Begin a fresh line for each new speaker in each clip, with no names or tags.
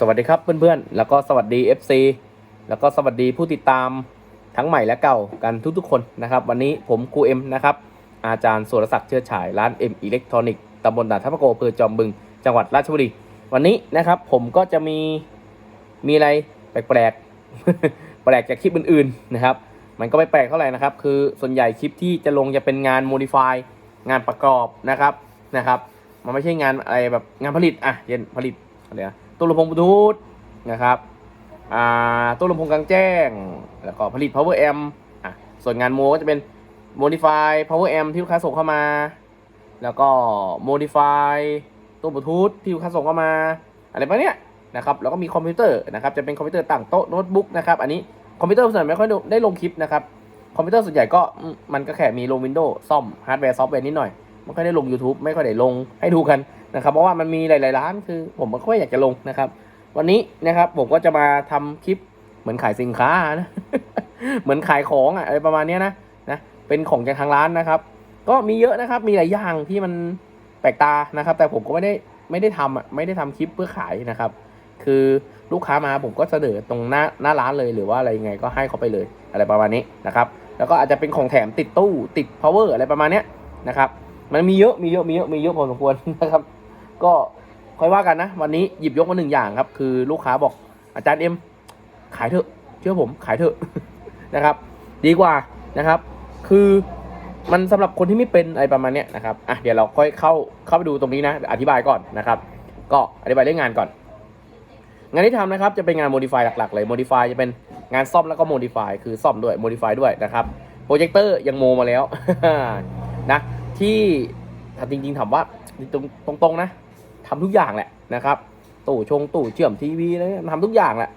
สวัสดีครับเพื่อนๆ แล้วก็สวัสดี FC แล้วก็สวัสดีผู้ติดตามทั้งใหม่และเก่ากันทุกๆคนนะครับ วันนี้ผมครูเอ็มนะครับ อาจารย์สุรศักดิ์เชื้อฉายร้านเอ็มอิเล็กทรอนิกส์ตำบลด่านทัพโกอำเภอจอมบึง จังหวัดราชบุรี วันนี้นะครับผมก็จะมีมีอะไรแปลกๆ แปลกจากคลิปอื่นๆนะครับ มันก็ไม่แปลกเท่าไหร่นะครับ คือส่วนใหญ่คลิปที่จะลงจะเป็นงานโมดิฟายงานประกอบนะครับนะครับ มันไม่ใช่งานอะไรแบบงานผลิตอะเย็นผลิตอะไรนะ ตู้ลำโพงบลูทูธนะครับอ่าตู้ลำโพงกลางแจ้ง แล้วก็ผลิต power amp อะส่วนงานโมก็จะเป็น modify power amp ที่ลูกค้าส่งเข้ามา แล้วก็ modify ตู้บลูทูธที่ลูกค้าส่งเข้ามา อะไรประมาณเนี้ยนะครับแล้วก็มีคอมพิวเตอร์นะครับจะเป็นคอมพิวเตอร์ตั้งโต๊ะโน้ตบุ๊กนะครับอันนี้คอมพิวเตอร์ส่วนใหญ่ไม่ค่อยได้ลงคลิปนะครับคอมพิวเตอร์ส่วนใหญ่ก็มันก็แค่มีลง Windows ซ่อมฮาร์ดแวร์ซอฟต์แวร์นิดหน่อย ไม่ค่อยได้ลง YouTube ไม่ค่อยได้ลงให้ดูกันนะครับ เพราะว่ามันมีหลาย ๆ ร้านคือผมไม่ค่อยอยากจะลงนะครับ วันนี้นะครับผมก็จะมาทำคลิปเหมือนขายสินค้านะเหมือนขายของอะอะไรประมาณนี้นะนะเป็นของจากทางร้านนะครับ ก็มีเยอะนะครับมีหลายอย่างที่มันแปลกตานะครับ แต่ผมก็ไม่ได้ไม่ได้ทำอะไม่ได้ทำคลิปเพื่อขายนะครับ คือลูกค้ามาผมก็เสนอตรงหน้าหน้าร้านเลยหรือว่าอะไรยังไงก็ให้เขาไปเลยอะไรประมาณนี้นะครับ แล้วก็อาจจะเป็นของแถมติดตู้ติด power อะไรประมาณนี้นะครับ มันมีเยอะมีเยอะมีเยอะมีเยอะพอสมควรนะครับ ก็ค่อยว่ากันนะ วันนี้หยิบยกมาหนึ่งอย่างครับ คือลูกค้าบอกอาจารย์เอ็มขายเถอะเชื่อผมขายเถอะนะครับ ดีกว่านะครับ คือมันสำหรับคนที่ไม่เป็นอะไรประมาณเนี้ยนะครับอะเดี๋ยวเราค่อยเข้าเข้าไปดูตรงนี้นะ อธิบายก่อนนะครับ ก็อธิบายเรื่องงานก่อน งานที่ทำนะครับจะเป็นงาน modify หลักๆเลย modify จะเป็นงานซ่อมแล้วก็ modify คือซ่อมด้วย modify ด้วยนะครับโปรเจคเตอร์ยังโมมาแล้วนะ ที่ถ้าจริงๆถามว่าตรงๆนะทำทุกอย่างแหละนะครับตู้ชงตู้เชื่อมทีวีอะไรทำทุกอย่างแหละ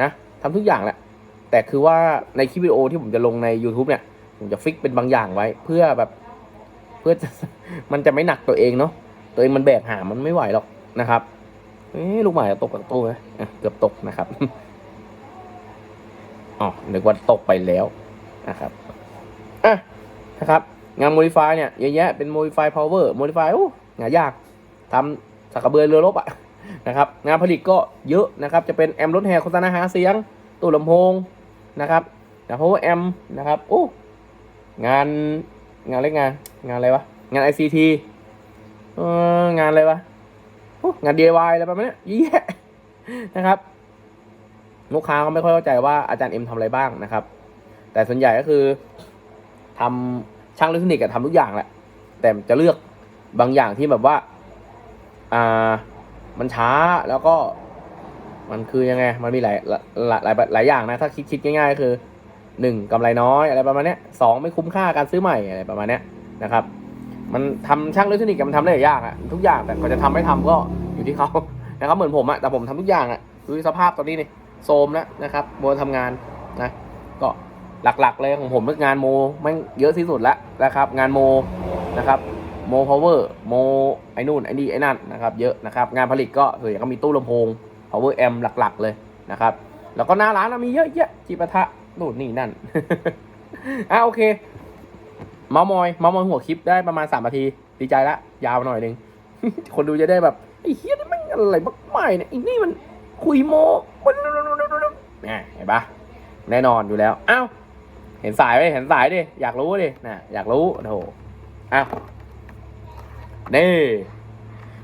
นะทำทุกอย่างแหละ แต่คือว่าในคลิปวิดีโอที่ผมจะลงใน YouTube เนี่ย ผมจะฟิกเป็นบางอย่างไว้ เพื่อแบบเพื่อจะมันจะไม่หนักตัวเองเนาะตัวเองมันแบกหามันไม่ไหวหรอกนะครับเอ๊ลูกหมาตกจากตู้ไหมเกือบตกนะครับอ๋อนึกว่าตกไปแล้วนะครับอะนะครับ งาน modify เนี่ยเยอะแยะเป็น modify power modify โอ้งานยากทำสักกระเบือเรือรบอะนะครับงานผลิตก็เยอะนะครับจะเป็นแอมรถแห่โฆษณาหาเสียงตู้ลำโพงนะครับนะ power amp นะครับโอ้งานงานอะไรงานงานอะไรวะงาน ICT เอองานอะไรวะงาน DIY อะไรประมาณนี้เยอะแยะนะครับลูกค้าก็ไม่ค่อยเข้าใจว่าอาจารย์เอ็มทำอะไรบ้างนะครับ แต่ส่วนใหญ่ก็คือทำ ช่างอิเล็กทรอนิกส์อะทำทุกอย่างแหละ แต่จะเลือกบางอย่างที่แบบว่า อ่า มันช้าแล้วก็ มันคือยังไง มันมีหลายหลายหลายหลายอย่างนะ ถ้าคิดคิดง่ายๆก็คือหนึ่งกำไรน้อยอะไรประมาณเนี้ยสองไม่คุ้มค่าการซื้อใหม่อะไรประมาณเนี้ยนะครับ มันทำช่างอิเล็กทรอนิกส์มันทำได้หลายอย่างอะทุกอย่างแต่ก็จะทำไม่ทำก็อยู่ที่เขานะครับเหมือนผมอะแต่ผมทำทุกอย่างอะดูสภาพตอนนี้นี่โซมแล้วนะครับโมทำงานนะก็ หลักๆเลยของผมเรื่องงานโมมันเยอะที่สุดแล้วนะครับ งานโมนะครับโมพาวเวอร์โมไอ้นู่นไอ้นี่ไอ้นั่นนะครับเยอะนะครับ งานผลิตก็ส่วนใหญ่ก็มีตู้ลำโพง power amp หลักๆเลยนะครับ แล้วก็หน้าร้านนมีเยอะแยะจีปะทะนู่นนี่นั่นอะโอเคเมามอยเมามอยหัวคลิปได้ประมาณสามนาที ดีใจละ ยาวหน่อยหนึง คนดูจะได้แบบไอ้เฮียนี่มันอะไรมากมายเนี่ยไอ้นี่มันคุยโมมันเนี่ยเห็นปะแน่นอนอยู่แล้วอ้าว เห็นสายไหมเห็นสายดิ อยากรู้ดินะอยากรู้โถอ้าวนี่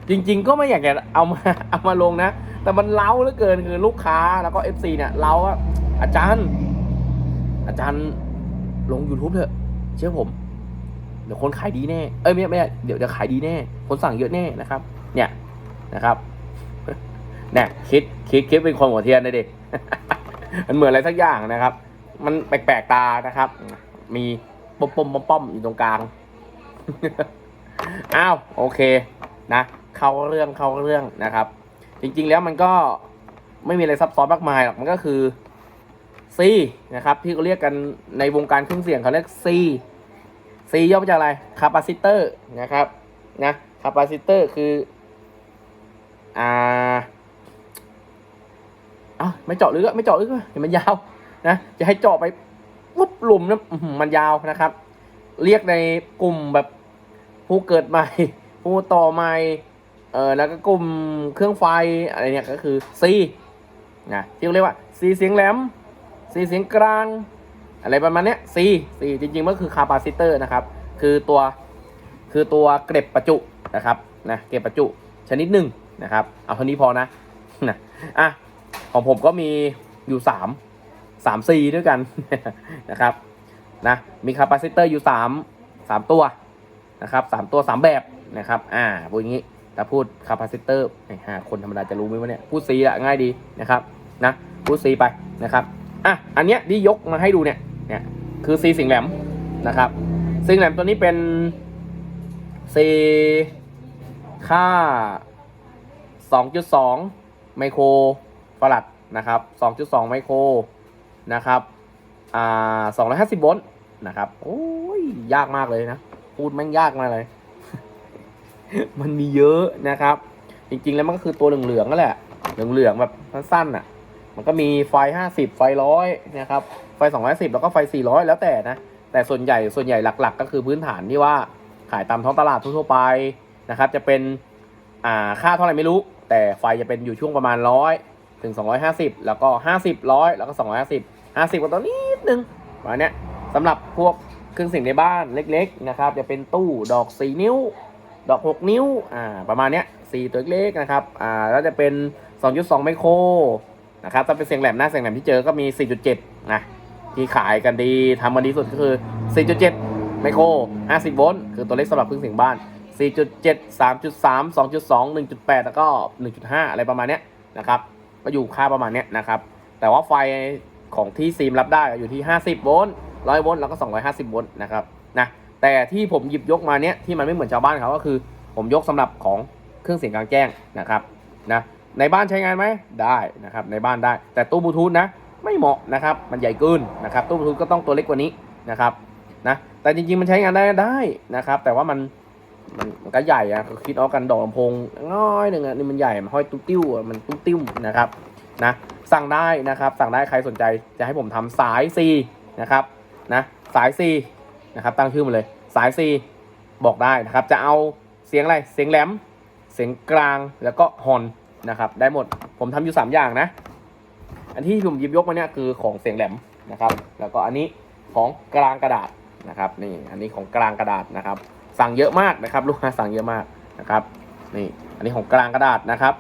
จริง ๆ ก็ไม่อยากจะเอามาเอามาลงนะ แต่มันเล้าเหลือเกินคือลูกค้าแล้วก็เอฟซีเนี่ยเล้าอาจารย์ อาจารย์ลง YouTube เถอะ เชื่อผม เดี๋ยวคนขายดีแน่ เอ้ยไม่ไม่เดี๋ยวจะขายดีแน่ คนสั่งเยอะแน่นะครับ เนี่ยนะครับเนี่ยคิดคิดคิดเป็นคนหัวเทียนเลยดิมันเหมือนอะไรสักอย่างนะครับ มันแปลกๆตานะครับ มีปมปมปมป้อมๆอยู่ตรงกลาง อ้าวโอเคนะ เข้าเรื่องเข้าเรื่องนะครับ จริงๆแล้วมันก็ไม่มีอะไรซับซ้อนมากมายหรอกมันก็คือ C นะครับที่เขาเรียกกันในวงการเครื่องเสียงเขาเรียก C C ย่อมาจากอะไรคาปาซิเตอร์นะครับนะคาปาซิเตอร์คืออ่าอ้าวไม่เจาะลึกอะไม่เจาะลึกอะเห็นมันยาว นะจะให้เจาะไปปุ๊บหลุมนะอื้อหือมันยาวนะครับ เรียกในกลุ่มแบบผู้เกิดใหม่ ผู้ต่อใหม่เออแล้วก็กลุ่มเครื่องไฟอะไรเนี่ยก็คือ C นะที่เรียกว่า C เสียงแหลม C เสียงกลาง อะไรประมาณเนี้ย C C จริงๆมันคือคาปาซิเตอร์นะครับ คือตัวคือตัวเก็บประจุนะครับนะเก็บประจุชนิดหนึ่งนะครับ เอาเท่านี้พอนะนะอะของผมก็มีอยู่สามสาม C ด้วยกันนะครับนะมีคาปาซิเตอร์อยู่สามสามตัวนะครับสามตัวสามแบบนะครับอ่าพูดอย่างนี้ถ้าพูดคาปาซิเตอร์ไอ้ห่าคนธรรมดาจะรู้ไหมวะเนี่ยพูด C อะง่ายดีนะครับนะพูด C ไปนะครับอะอันเนี้ยที่ยกมาให้ดูเนี่ยเนี่ยคือ C สิงแหลมนะครับสิงแหลมตัวนี้เป็น C ค่า 2.2 ไมโครฟารัดนะครับ 2.2 ไมโคร นะครับอ่า250โวลต์นะครับ โอ้ย ยากมากเลยนะ พูดแม่งยากมากเลย มันมีเยอะนะครับ จริงๆแล้วมันก็คือตัวเหลืองๆนั่นแหละ เหลืองๆแบบสั้นๆอะ มันก็มีไฟ50ไฟร้อยนะครับ ไฟ210แล้วก็ไฟ400แล้วแต่นะ แต่ส่วนใหญ่ส่วนใหญ่หลัก ๆ ก็คือพื้นฐานที่ว่าขายตามท้องตลาดทั่วๆไปนะครับ จะเป็นอ่าค่าเท่าไหร่ไม่รู้ แต่ไฟจะเป็นอยู่ช่วงประมาณร้อยถึง250แล้วก็50ร้อยแล้วก็250 50กว่าตัวนิดนึงประมาเนี้ยสำหรับพวกเครื่องเสียงในบ้านเล็กๆนะครับจะเป็นตู้ดอก4นิ้ว ดอก 6 นิ้วอ่าประมาณเนี้ย4ตัวเล็กๆนะครับอ่าแล้วจะเป็น 2.2 ไมโครนะครับถ้าเป็นเสียงแหลมหน้าเสียงแหลมที่เจอก็มี 4.7 นะที่ขายกันดีทำมาดีสุดก็คือ 4.7 ไมโคร 50 โวลต์คือตัวเล็กสำหรับเครื่องเสียงบ้าน 4.7 3.3 2.2 1.8 แล้วก็ 1.5 อะไรประมาณเนี้ยนะครับก็อยู่ค่าประมาณเนี้ยนะครับ แต่ว่าไฟ ของที่ซีมรับได้อยู่ที่ 50 โวลต์ 100 โวลต์ แล้วก็ 250 โวลต์นะครับ นะ แต่ที่ผมหยิบยกมาเนี้ยที่มันไม่เหมือนชาวบ้านเขาก็คือ ผมยกสำหรับของเครื่องเสียงกลางแจ้งนะครับ นะ ในบ้านใช้งานไหมได้นะครับ ในบ้านได้ แต่ตู้บลูทูธนะ ไม่เหมาะนะครับ มันใหญ่เกินนะครับ ตู้บลูทูธก็ต้องตัวเล็กกว่านี้นะครับ นะ แต่จริงๆมันใช้งานได้ได้นะครับ แต่ว่ามันมันก็ใหญ่อะคิดเอากันดอกลำโพงน้อยหนึ่งอะนี่มันใหญ่ มันห้อยตุ้ติ้วมันตุ้ติ้วนะครับ นะ สั่งได้นะครับ สั่งได้ใครสนใจจะให้ผมทำสาย C นะครับนะสาย C นะครับตั้งชื่อมาเลยสาย C บอกได้นะครับจะเอาเสียงอะไรเสียงแหลม เสียงกลางแล้วก็ฮอนนะครับได้หมดผมทำอยู่ 3 อย่างนะ อันที่ผมยิบยกมาเนี่ยคือของเสียงแหลมนะครับ แล้วก็อันนี้ของกลางกระดาษนะครับนี่อันนี้ของกลางกระดาษนะครับ สั่งเยอะมากนะครับ ลูกค้าสั่งเยอะมากนะครับนี่อันนี้ของกลางกระดาษนะครับ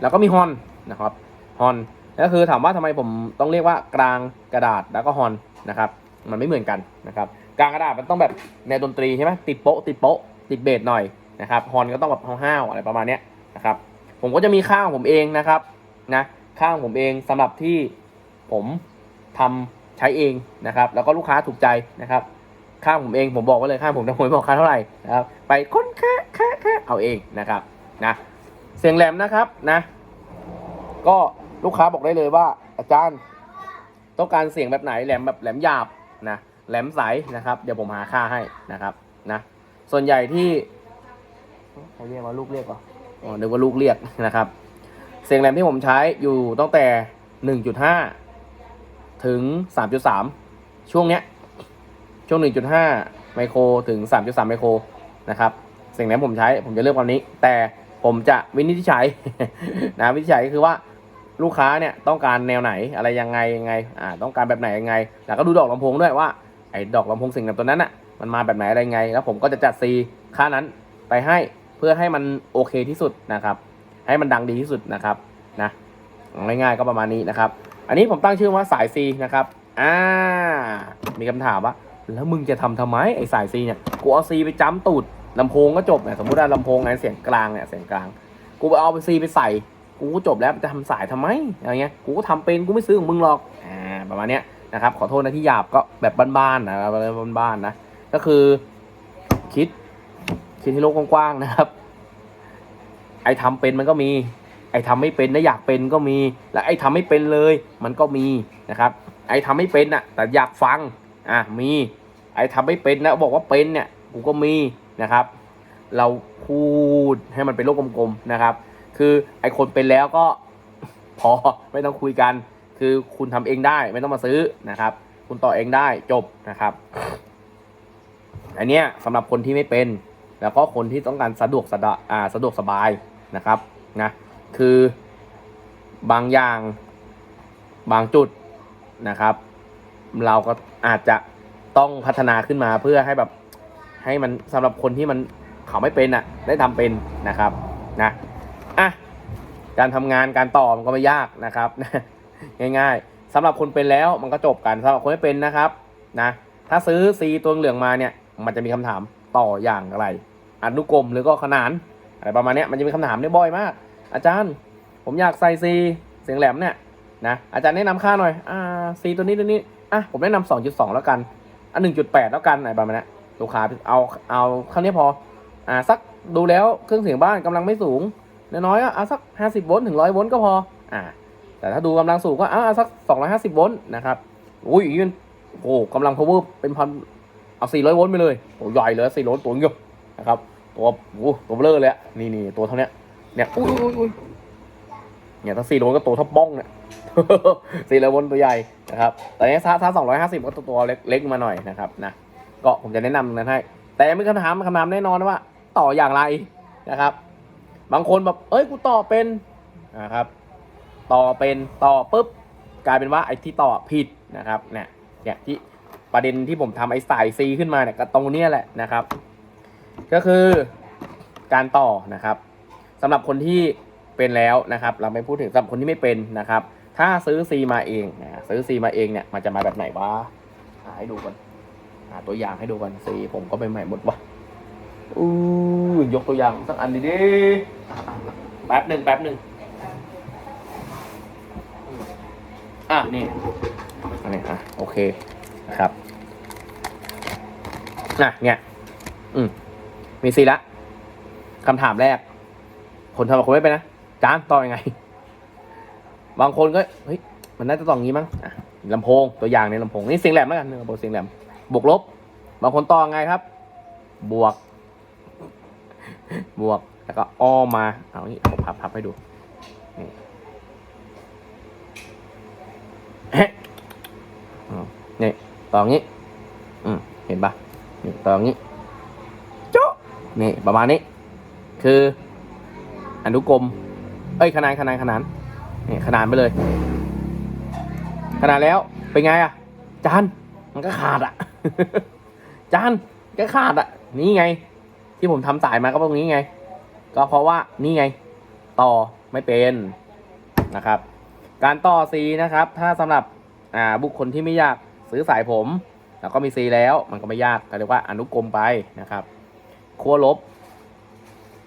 แล้วก็มีฮอนนะครับฮอน ก็คือถามว่าทำไมผมต้องเรียกว่ากลางกระดาษแล้วก็ฮอนนะครับ มันไม่เหมือนกันนะครับกลางกระดาษมันต้องแบบในดนตรีใช่ไหมติดโป๊ะติดโป๊ะติดเบสหน่อยนะครับฮอนก็ต้องแบบห้าวๆอะไรประมาณนี้นะครับ ผมก็จะมีข้างผมเองนะครับนะข้างผมเองสำหรับที่ผมทำใช้เองนะครับ แล้วก็ลูกค้าถูกใจนะครับข้างผมเองผมบอกไว้เลยข้างผมจะผมไม่บอกค่าเท่าไหร่นะครับไปค้นแค่แค่แค่เอาเองนะครับนะเสียงแหลมนะครับนะ ก็ ลูกค้าบอกได้เลยว่า อาจารย์ต้องการเสียงแบบไหนแหลมแบบแหลมหยาบนะแหลมใสนะครับ เดี๋ยวผมหาค่าให้นะครับนะส่วนใหญ่ที่เขาเรียกว่าลูกเรียกเหรออ๋อนึกว่าลูกเรียกนะครับ เสียงแหลมที่ผมใช้อยู่ตั้งแต่ 1.5 ถึง 3.3 ช่วงเนี้ยช่วง 1.5 ไมโครถึง 3.3 ไมโครนะครับสิ่งไหนผมใช้ผมจะเลือกวันนี้ แต่ผมจะวินิจฉัยนะวินิจฉัยก็คือว่า ลูกค้าเนี่ยต้องการแนวไหนอะไรยังไงยังไงอ่าต้องการแบบไหนยังไง แล้วก็ดูดอกลำโพงด้วยว่าไอ้ดอกลำโพงสิ่งแบบตัวนั้นอะมันมาแบบไหนอะไรไง แล้วผมก็จะจัดซีค่านั้นไปให้เพื่อให้มันโอเคที่สุดนะครับ ให้มันดังดีที่สุดนะครับนะง่ายๆก็ประมาณนี้นะครับ อันนี้ผมตั้งชื่อว่าสาย C นะครับอ่ามีคำถามว่าแล้วมึงจะทำทำไมไอ้สาย C เนี่ยกูเอา C ไปจ้ำตูดลำโพงก็จบเนี่ยสมมติว่าลำโพงไงเสียงกลางเนี่ยเสียงกลาง กูไปเอาไป C ไปใส่ กูก็จบแล้วจะทำสายทำไมอะไรเงี้ยกูก็ทำเป็นกูไม่ซื้อของมึงหรอกอ่าประมาณเนี้ยนะครับขอโทษนะที่หยาบก็แบบบ้านๆนะบบ้านๆนะก็คือคิดคิดที่โลกกว้างๆนะครับ ไอ้ทำเป็นมันก็มี ไอ้ทำไม่เป็นนะอยากเป็นก็มี และไอ้ทำไม่เป็นเลย มันก็มีนะครับ ไอ้ทำไม่เป็นน่ะแต่อยากฟังอะมี ไอ้ทำไม่เป็นนะบอกว่าเป็นเนี่ยกูก็มีนะครับ เราพูดให้มันเป็นโลกกลมๆนะครับ คือไอคนเป็นแล้วก็พอไม่ต้องคุยกัน คือคุณทำเองได้ไม่ต้องมาซื้อนะครับ คุณต่อเองได้จบนะครับ อันเนี้ยสำหรับคนที่ไม่เป็น แล้วก็คนที่ต้องการสะดวกสะดอ่าสะดวกสบายนะครับนะคือบางอย่างบางจุดนะครับ เราก็อาจจะต้องพัฒนาขึ้นมาเพื่อให้แบบให้มันสำหรับคนที่มันเขาไม่เป็นอะ ได้ทำเป็นนะครับนะ การทำงานการต่อมันก็ไม่ยากนะครับ ง่ายๆสำหรับคนเป็นแล้วมันก็จบกันสำหรับคนไม่เป็นนะครับนะถ้าซื้อซีตัวเหลืองมาเนี่ย มันจะมีคำถามต่ออย่างไรอนุกรมหรือก็ขนานอะไรประมาณเนี้ยมันจะมีคำถามเนี่ยบ่อยมาก อาจารย์ ผมอยากใส่ซีเสียงแหลมเนี่ยนะอาจารย์แนะนำค่าหน่อยอ่าซีตัวนี้ตัวนี้อะผมแนะนำสองจุดสองแล้วกันอันหนึ่งจุดแปดแล้วกันอะไรประมาณเนี้ยลูกค้าเอาเอาเท่านี้พออ่าสักดูแล้วเครื่องเสียงบ้านกำลังไม่สูง น้อยๆอะเอาสักห้าสิบโวลต์ถึงร้อยโวลต์ก็พอ อ่า แต่ถ้าดูกำลังสูงก็อ่าเอาสักสองร้อยห้าสิบโวลต์นะครับอุ้ยอย่างนี้โอ้กำลัง power เป็นพันเอาสี่ร้อยโวลต์ไปเลยโอ้ใหญ่เลยสี่ร้อยตัวเงี้ยนะครับ ตัวโอ้ตัวเบลอเลยอะนี่นี่ตัวเท่านี้เนี่ยอุ้ยอุ้ยอุ้ยเนี่ยถ้าสี่โลก็ตัวท็อปบ้องเนี่ยสี่โวลบนตัวใหญ่นะครับแต่เนี้ถ้าถ้าสองร้อยห้าสิบก็ตัวตัวเล็กเล็กมาหน่อยนะครับนะก็ผมจะแนะนำตรงนั้นให้ แต่ไม่คำถามคำถามแน่นอนว่าต่ออย่างไรนะครับ บางคนแบบเอ้ยกูต่อเป็นนะครับ ต่อเป็นต่อปุ๊บกลายเป็นว่าไอ้ที่ต่อผิดนะครับเนี่ยเนี่ยที่ประเด็นที่ผมทำไอ้สายซีขึ้นมาเนี่ยก็ตรงเนี้ยแหละนะครับ ก็คือการต่อนะครับสำหรับคนที่เป็นแล้วนะครับ เราไม่พูดถึงสำหรับคนที่ไม่เป็นนะครับ ถ้าซื้อซีมาเองนะซื้อซีมาเองเนี่ยมันจะมาแบบไหนวะให้ดูกันหาตัวอย่างให้ดูกันซีผมก็เป็นใหม่หมดวะ อู้ยกตัวอย่างสักอันดิดิแป๊บหนึ่งแป๊บหนึ่งอะนี่อันนี้อะโอเคนะครับน่ะเนี่ย อืมมีซีละคำถามแรก คนทำกับคนไม่เป็นนะจานต่อยังไง บางคนก็เฮ้ยมันน่าจะต่ออย่างนี้มั้งอะลำโพงตัวอย่างในลำโพงนี่เสียงแหลมแล้วกันลำโพงเสียงแหลมบวกลบ บางคนต่อไงครับ บวก บวกแล้วก็อ้อมมาเอานี่ผมพับพับให้ดูนี่เฮ้อืมนี่ต่ออย่างนี้อืมเห็นปะนี่ต่ออย่างนี้โจ๊ะนี่ประมาณนี้ คืออนุกรมเอ้ยขนานขนานขนานนี่ขนานไปเลย ขนานแล้วเป็นไงอะจานมันก็ขาดอะจานก็ขาดอะนี่ไง ที่ผมทำสายมาก็ตรงนี้ไง ก็เพราะว่านี่ไง ต่อไม่เป็นนะครับ การต่อซีนะครับ ถ้าสำหรับอ่าบุคคลที่ไม่อยากซื้อสายผม แล้วก็มีซีแล้วมันก็ไม่ยากก็เรียกว่าอนุกรมไปนะครับขั้วลบ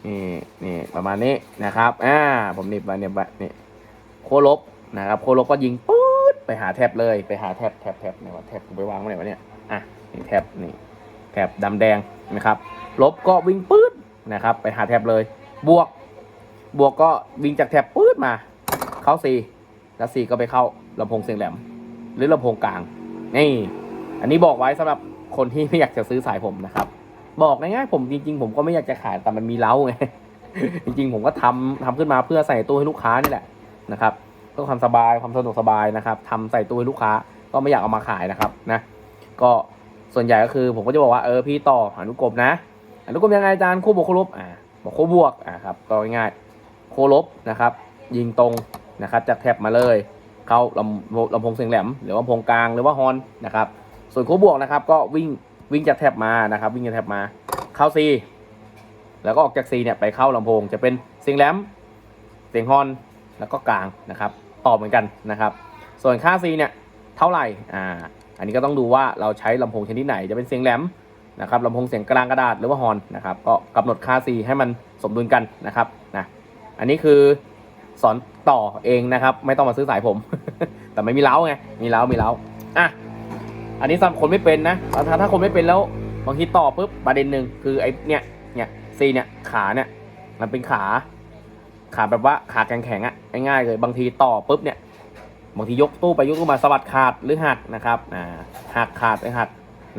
นี่นี่ประมาณนี้นะครับอ่าผมนิบไว้เนี่ยนี่โคลบนะครับโคลบก็ยิงปื๊ดไปหาแท็บเลยไปหาแท็บแท็บแท็บไหนวะแท็บกูไปวางไว้ไหนวะเนี่ยอะนี่แท็บนี่ แท็บดำแดงนะครับ ลบก็วิ่งปื๊ดนะครับ ไปหาแท็บเลย บวก บวกก็วิ่งจากแท็บปื๊ดมา เข้าซีแล้วซีก็ไปเข้าลำโพงเสียงแหลม หรือลำโพงกลาง นี่ อันนี้บอกไว้สำหรับคนที่ไม่อยากจะซื้อสายผมนะครับ บอกง่ายๆผมจริงๆ ผมก็ไม่อยากจะขายแต่มันมีเล้าไงจริงๆ ผมก็ทำทำขึ้นมาเพื่อใส่ตู้ให้ลูกค้านี่แหละนะครับเพื่อความสบายความสะดวกสบายนะครับทำใส่ตู้ให้ลูกค้าก็ไม่อยากเอามาขายนะครับนะ ก็ ส่วนใหญ่ก็คือผมก็จะบอกว่าเออพี่ต่ออนุกรมนะอนุกรมยังไงอาจารย์คู่บวกคู่ลบอ่าบอกคู่บวกอ่าครับก็ง่ายโคลบนะครับ ยิงตรงนะครับจากแท็บมาเลยเข้าลำลำโพงเสียงแหลม หรือว่าพงกลางหรือว่าฮอนนะครับ ส่วนคู่บวกนะครับ ก็วิ่งวิ่งจากแท็บมานะครับ วิ่งจากแท็บมาเข้า C แล้วก็ออกจาก C เนี่ยไปเข้าลำโพงจะเป็นเสียงแหลมเสียงฮอนแล้วก็กลางนะครับ ตอบเหมือนกันนะครับ ส่วนค่า C เนี่ยเท่าไหร่อ่า อันนี้ก็ต้องดูว่าเราใช้ลำโพงชนิดไหนจะเป็นเสียงแหลมนะครับลำโพงเสียงกลางกระดาษหรือว่าฮอนนะครับก็กำหนดค่า C ให้มันสมดุลกันนะครับนะอันนี้คือสอนต่อเองนะครับไม่ต้องมาซื้อสายผม แต่ไม่มีเล้าไงมีเล้ามีเล้าอะอันนี้สำหรับคนไม่เป็นนะถ้าถ้าคนไม่เป็นแล้วบางทีต่อปุ๊บประเด็นหนึ่งคือไอ้เนี่ยเนี่ยซีเนี่ยขาเนี่ยมันเป็นขา ขาแบบว่าขาแข็งๆอะง่ายๆเลยบางทีต่อปุ๊บเนี่ย บางทียกตู้ไปยกตู้มาสะบัดขาดหรือหักนะครับอ่าหักขาดหรือหัก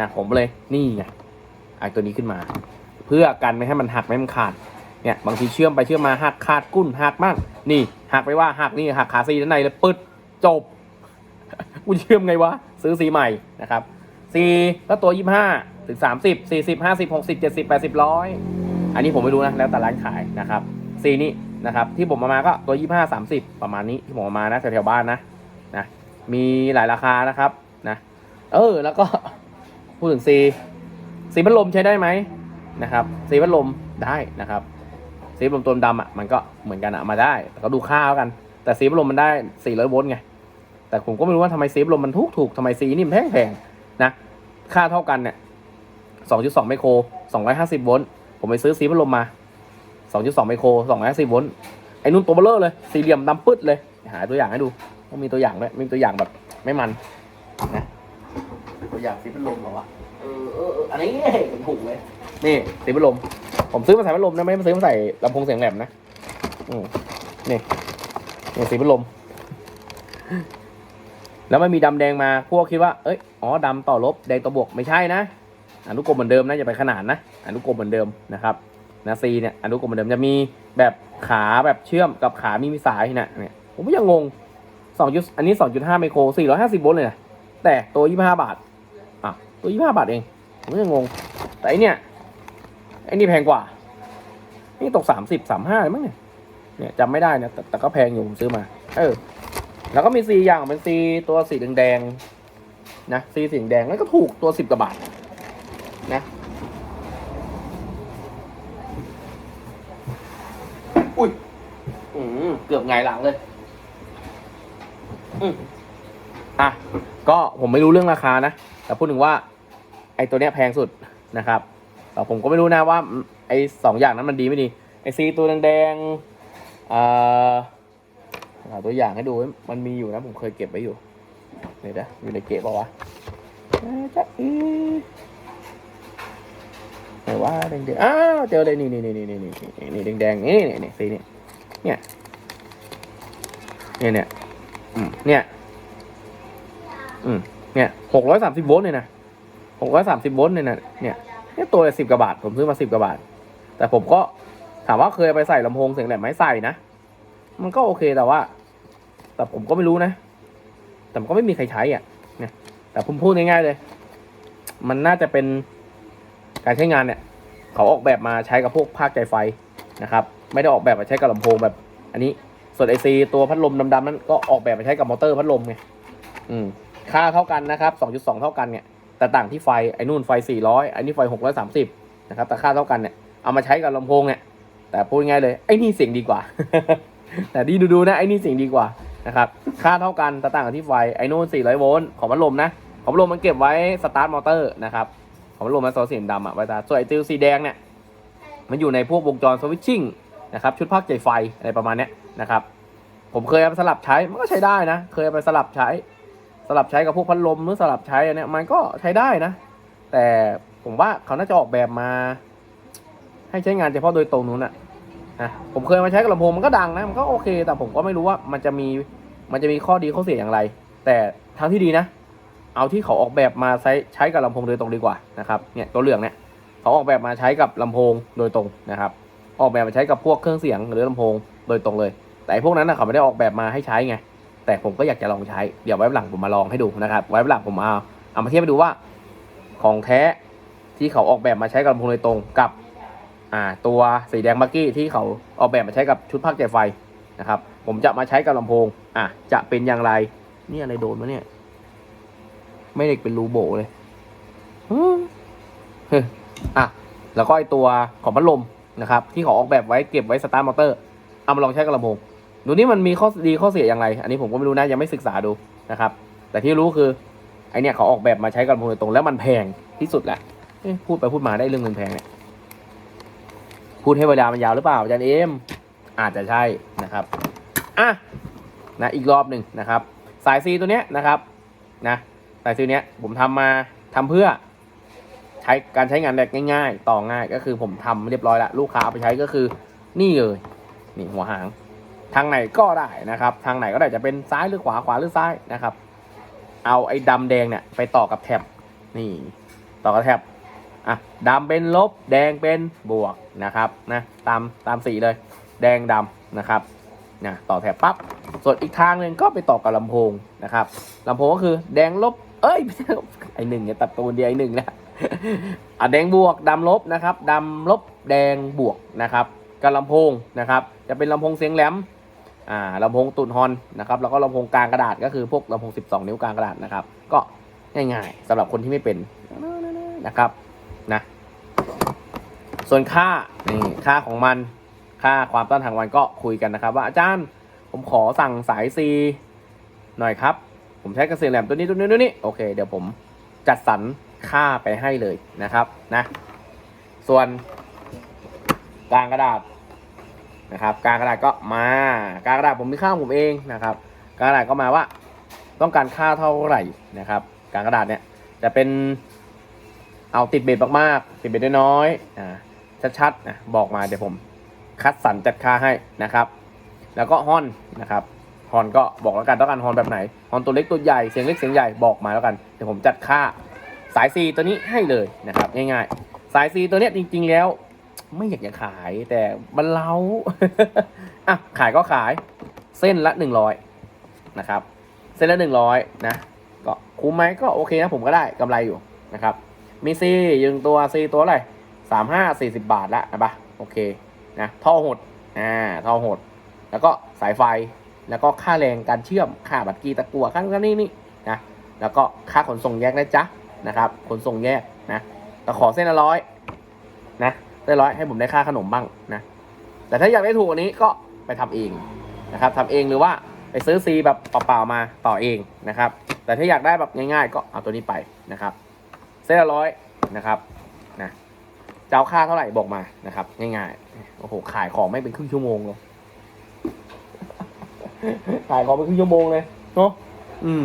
นะผมเลยนี่ไงไอตัวนี้ขึ้นมา เพื่อกันไม่ให้มันหักไม่ให้มันขาดเนี่ยบางทีเชื่อมไปเชื่อมมาหักขาดกุ้นหักมากนี่หักไปว่าหักนี่หักขาซีด้านในเลยปึ๊ดจบกูเชื่อมไงวะซื้อสีใหม่นะครับสีก็ตัวยี่ห้าถึงสามสิบสี่สิบห้าสิบหกสิบเจ็ดสิบแปดสิบร้อยอันนี้ผมไม่รู้นะแล้วแต่ร้านขายนะครับสีนี้นะครับที่ผมเอามาก็ตัวยี่ห้าสามสิบประมาณนี้ที่ผมเอามานะแถวๆบ้านนะ มีหลายราคานะครับนะเออแล้วก็พูดถึงสีสีพัดลมใช้ได้ไหมนะครับสีพัดลมได้นะครับสีพัดลมตัวดำอะมันก็เหมือนกันอะเอามาได้ แต่ก็ดูค่าแล้วกัน แต่สีพัดลมมันได้400โวลต์ไงแต่ผมก็ไม่รู้ว่าทำไมสีพัดลมมันถูกถูกทำไมสีนี่มันแพงแพงๆนะค่าเท่ากันเนี่ย2.2ไมโคร250โวลต์ผมไปซื้อสีพัดลมมา 2.2ไมโคร250โวลต์ไอ้นุ่นตัวเบลเลอร์เลยสี่เหลี่ยมดำปึ๊ดเลย หาตัวอย่างให้ดู ต้องมีตัวอย่างด้วยมีตัวอย่างแบบไม่มันนะตัวอย่างสีพัดลมเหรอวะเออเออเอออันนี้ผมถูกเลยนี่สีพัดลมผมซื้อมาใส่พัดลมนะไม่ได้มาซื้อมาใส่ลำโพงเสียงแหลมนะอืมนี่นี่สีพัดลม แล้วมันมีดำแดงมาพวกคิดว่าเอ้ยอ๋อดำต่อลบแดงต่อบวกไม่ใช่นะอนุกรมเหมือนเดิมนะอย่าไปขนาดนะอนุกรมเหมือนเดิมนะครับนะซีเนี่ยอนุกรมเหมือนเดิมจะมีแบบขาแบบเชื่อมกับขามีมีสายนะเนี่ยผมก็ยังงง สองจุดอันนี้สองจุดห้าไมโครสี่ร้อยห้าสิบโวลต์เลยนะแต่ตัวยี่สิบห้าบาทอะตัวยี่สิบห้าบาทเองผมก็ยังงง แต่อันเนี่ยอ้นี่แพงกว่า นี่ตกสามสิบสามห้ามั้งเนี่ยเนี่ยจำไม่ได้นะแต่แต่ก็แพงอยู่ผมซื้อมา เออ แล้วก็มีซีอย่างเป็นซีตัวสีแดงๆนะซีสีแดงแล้วก็ถูกตัวสิบกว่าบาทนะอุ้ยอืมเกือบไงหลังเลย อืมอะก็ผมไม่รู้เรื่องราคานะ แต่พูดถึงว่า ไอ้ตัวเนี้ยแพงสุดนะครับแต่ผมก็ไม่รู้นะว่า ไอ้สองอย่างนั้นมันดีไม่ดี ไอ้ซีตัวแดงๆอ่าหาตัวอย่างให้ดูมันมีอยู่นะ ผมเคยเก็บไว้อยู่เดี๋ยวนะอยู่ในเก็บปล่าวะจะอ๊ะไหนว่าแดงๆอ้าวเจอเลยนี่นี่นี่นี่นี่นี่นี่แดงๆนี่นี่นี่สีนี่เนี่ยเนี่ยเนี่ย เนี่ย อืม เนี่ยหกร้อยสามสิบโวลต์เลยนะหกร้อยสามสิบโวลต์เนี่ยนะเนี่ยเนี่ยตัวละสิบกว่าบาท ผมซื้อมาสิบกว่าบาท แต่ผมก็ถามว่าเคยไปใส่ลำโพงเสียงแหลมไหมใส่นะ มันก็โอเคแต่ว่า แต่ผมก็ไม่รู้นะ แต่มันก็ไม่มีใครใช้อะ เนี่ย แต่ผมพูดง่ายๆเลย มันน่าจะเป็นการใช้งานเนี่ย เขาออกแบบมาใช้กับพวกภาคใจไฟนะครับ ไม่ได้ออกแบบมาใช้กับลำโพงแบบ อันนี้ ส่วนไอซีตัวพัดลมดำๆนั้นก็ออกแบบมาใช้กับมอเตอร์พัดลมไงอืมค่าเท่ากันนะครับ 2.2 เท่ากันเนี่ยแต่ต่างที่ไฟไอ้นู่นไฟ 400ไอ้นี่ไฟ 630 นะครับ แต่ค่าเท่ากันเนี่ยเอามาใช้กับลำโพงเนี่ยแต่พูดง่ายเลยไอ้นี่เสียงดีกว่า แต่ดีดูๆนะไอ้นี่เสียงดีกว่านะครับค่าเท่ากันแต่ต่างกันที่ไฟไอ้นู่น400โวลต์ของพัดลมนะของพัดลมมันเก็บไว้สตาร์ทมอเตอร์นะครับของพัดลมมันโซเสียงดำอะไว้ตาส่วนไอ้ติวสีแดงเนี่ยมันอยู่ในพวกวงจรสวิตชิ่ง นะครับชุดภาคใจไฟอะไรประมาณนี้นะครับผมเคยเอาไปสลับใช้มันก็ใช้ได้นะ เคยเอาไปสลับใช้ สลับใช้กับพวกพัดลมหรือสลับใช้อันนี้มันก็ใช้ได้นะ แต่ผมว่าเขาน่าจะออกแบบมา ให้ใช้งานเฉพาะโดยตรงนู้นอะนะผมเคยมาใช้กับลำโพงมันก็ดังนะมันก็โอเค แต่ผมก็ไม่รู้ว่ามันจะมีมันจะมีข้อดีข้อเสียอย่างไร แต่ทางที่ดีนะ เอาที่เขาออกแบบมาใช้ใช้กับลำโพงโดยตรงดีกว่านะครับเนี่ยตัวเหลืองเนี่ยเขาออกแบบมาใช้กับลำโพงโดยตรงนะครับ ออกแบบมาใช้กับพวกเครื่องเสียงหรือลำโพงโดยตรงเลย แต่พวกนั้นนะเขาไม่ได้ออกแบบมาให้ใช้ไง แต่ผมก็อยากจะลองใช้ เดี๋ยวไว้หลังผมมาลองให้ดูนะครับ ไว้หลังผมเอาเอามาเทียบไปดูว่าของแท้ที่เขาออกแบบมาใช้กับลำโพงโดยตรงกับอ่าตัวสีแดงบักกี้ที่เขาออกแบบมาใช้กับชุดภาคใจไฟนะครับ ผมจะมาใช้กับลำโพง อะจะเป็นอย่างไร นี่อะไรโดนมาเนี่ย ไม่เด็กเป็นรูโบเลยอืมเฮ้ยอะแล้วก็ไอตัวของพัดลม นะครับที่เขาออกแบบไว้เก็บไว้สตาร์มอเตอร์เอามาลองใช้กับลำโพงดูนี่มันมีข้อดีข้อเสียอย่างไร อันนี้ผมก็ไม่รู้นะยังไม่ศึกษาดูนะครับ แต่ที่รู้คือไอเนี่ยเขาออกแบบมาใช้กับลำโพงตรงแล้วมันแพงที่สุดแหละพูดไปพูดมาได้เรื่องเงินแพงเนี่ยพูดให้เวลามันยาวหรือเปล่าอาจารย์เอ็มอาจจะใช่นะครับอะนะอีกรอบหนึ่งนะครับ สายซีตัวเนี้ยนะครับนะสายซีเนี้ยผมทำมาทำเพื่อ ใช้การใช้งานแบบง่าย ๆ ต่อง่ายก็คือผมทำเรียบร้อยล้วลูกค้าเอาไปใช้ก็คือนี่เลยนี่หัวหาง ทางไหนก็ได้นะครับ ทางไหนก็ได้จะเป็นซ้ายหรือขวาขวาหรือซ้ายนะครับ เอาไอ้ดำแดงเนี่ยไปต่อกับแท็บนี่ ต่อกับแท็บอะดำเป็นลบแดงเป็นบวกนะครับนะตามตามสีเลย แดงดำนะครับนะต่อแถบปั๊บส่วนอีกทางหนึ่งก็ไปต่อกับลำโพงนะครับลำโพงก็คือแดงลบเอ้ยไอหนึ่งเนี่ยตัดตัวเดียวไอหนึ่งนะ อะแดงบวกดำลบนะครับดำลบแดงบวกนะครับกับลำโพงนะครับ จะเป็นลำโพงเสียงแหลมอ่าลำโพงตุนฮอนนะครับแล้วก็ลำโพงกลางกระดาษก็คือพวกลำโพง 12 นิ้วกลางกระดาษนะครับ ก็ง่ายๆสำหรับคนที่ไม่เป็นนะครับนะส่วนค่านี่ค่าของมันค่าความต้านทานวันก็คุยกันนะครับ ว่าอาจารย์ผมขอสั่งสายซีหน่อยครับ ผมใช้กระเสียงแหลมตัวนี้ตัวนี้ตัวนี้โอเค เดี๋ยวผมจัดสรร ค่าไปให้เลยนะครับนะ ส่วนกลางกระดาษนะครับกลางกระดาษก็มากลางกระดาษผมมีค่าของผมเองนะครับกลางกระดาษก็มาว่าต้องการค่าเท่าไหร่นะครับกลางกระดาษเนี่ยจะเป็นเอาติดเบ็ดมากๆติดเบ็ดน้อยๆอ่าชัดๆนะบอกมาเดี๋ยวผมคัดสรรจัดค่าให้นะครับ แล้วก็ฮอนนะครับฮอนก็บอกแล้วกันต้องการฮอนแบบไหนฮอนตัวเล็กตัวใหญ่เสียงเล็กเสียงใหญ่บอกมาแล้วกันเดี๋ยวผมจัดค่า สายซีตัวนี้ให้เลยนะครับง่ายๆ สายซีตัวเนี้ยจริง ๆ แล้ว ไม่อยากจะขายแต่มันเล้าอะขายก็ขายเส้นละหนึ่งร้อยนะครับ เส้นละหนึ่งร้อยนะก็คุ้มไหมก็โอเคนะผมก็ได้กำไรอยู่นะครับมีซียิงตัวซีตัวอะไรสามห้าสี่สิบบาทละนะปะโอเคนะท่อหดอ่าท่อหด แล้วก็สายไฟแล้วก็ค่าแรงการเชื่อมค่าบัตรกีตะกัวค่านนนี่นี่นะแล้วก็ค่าขนส่งแยกนะจ๊ะ นะครับขนส่งแยกนะแต่ขอเส้นละร้อยนะเส้นร้อยให้ผมได้ค่าขนมบ้างนะแต่ถ้าอยากได้ถูกกว่านี้ก็ไปทำเองนะครับทำเองหรือว่าไปซื้อซีแบบเปล่าๆมาต่อเองนะครับ แต่ถ้าอยากได้แบบง่ายๆ ก็เอาตัวนี้ไปนะครับ เส้นละร้อยนะครับนะจะเอาค่าเท่าไหร่บอกมานะครับ ง่ายๆโอ้โหขายของไม่เป็นครึ่งชั่วโมงเลยขายของไปครึ่งชั่วโมงเลยเนาะอืม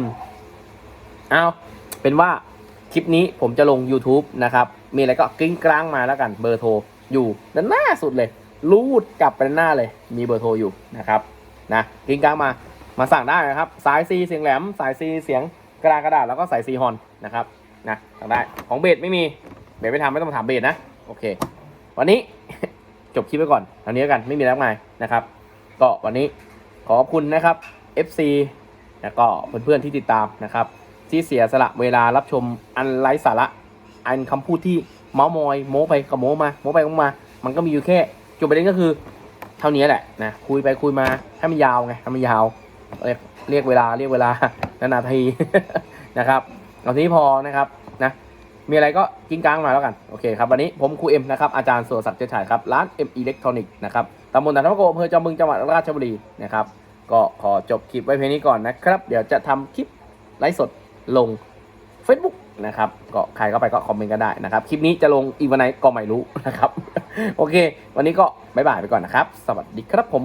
เอาเป็นว่า คลิปนี้ผมจะลง YouTube นะครับ มีอะไรก็กริ้งกลางมาแล้วกันเบอร์โทรอยู่ด้านหน้าสุดเลยรูดกลับไปด้านหน้าเลย มีเบอร์โทรอยู่นะครับนะกริ้งกลางมามาสั่งได้นะครับ สายซีเสียงแหลม สายซีเสียงกระดาษกระดาษแล้วก็สายซีฮอนนะครับนะสั่งได้ของเบสไม่มีเบสไม่ทำไม่ต้องมาถามเบสนะโอเค วันนี้จบคลิปไปก่อนเท่านี้กันไม่มีแล้วไงนะครับ ก็วันนี้ขอบคุณนะครับ FC แล้วก็เพื่อนๆที่ติดตามนะครับ ที่เสียสละเวลารับชมอันไร้สาระ อันคำพูดที่เมาส์มอยโม้ไปกับโม้มาโม้ไปโม้มา มันก็มีอยู่แค่จุดประเด็นก็คือ เท่านี้แหละนะคุยไปคุยมาให้มันยาวไงให้มันยาวเรียกเรียกเวลาเรียกเวลานาทีนะครับเอาทีนี้พอนะครับนะมีอะไรก็กิ้งกลางมาแล้วกัน โอเคครับ วันนี้ผมครูเอ็มนะครับอาจารย์สุรศักดิ์เจริญฉายครับร้านเอ็มอิเล็กทรอนิกส์นะครับตำบลตานทโกอำเภอจอมบึงจังหวัดราชบุรีนะครับก็ขอจบคลิปไว้เพียงนี้ก่อนนะครับ เดี๋ยวจะทำคลิปไลฟ์สด ลง Facebook นะครับก็ใครเข้าไปก็คอมเมนต์กันได้นะครับ คลิปนี้จะลงอีกวันไหนก็ไม่รู้นะครับ โอเค วันนี้ก็บายบายไปก่อนนะครับ สวัสดีครับผม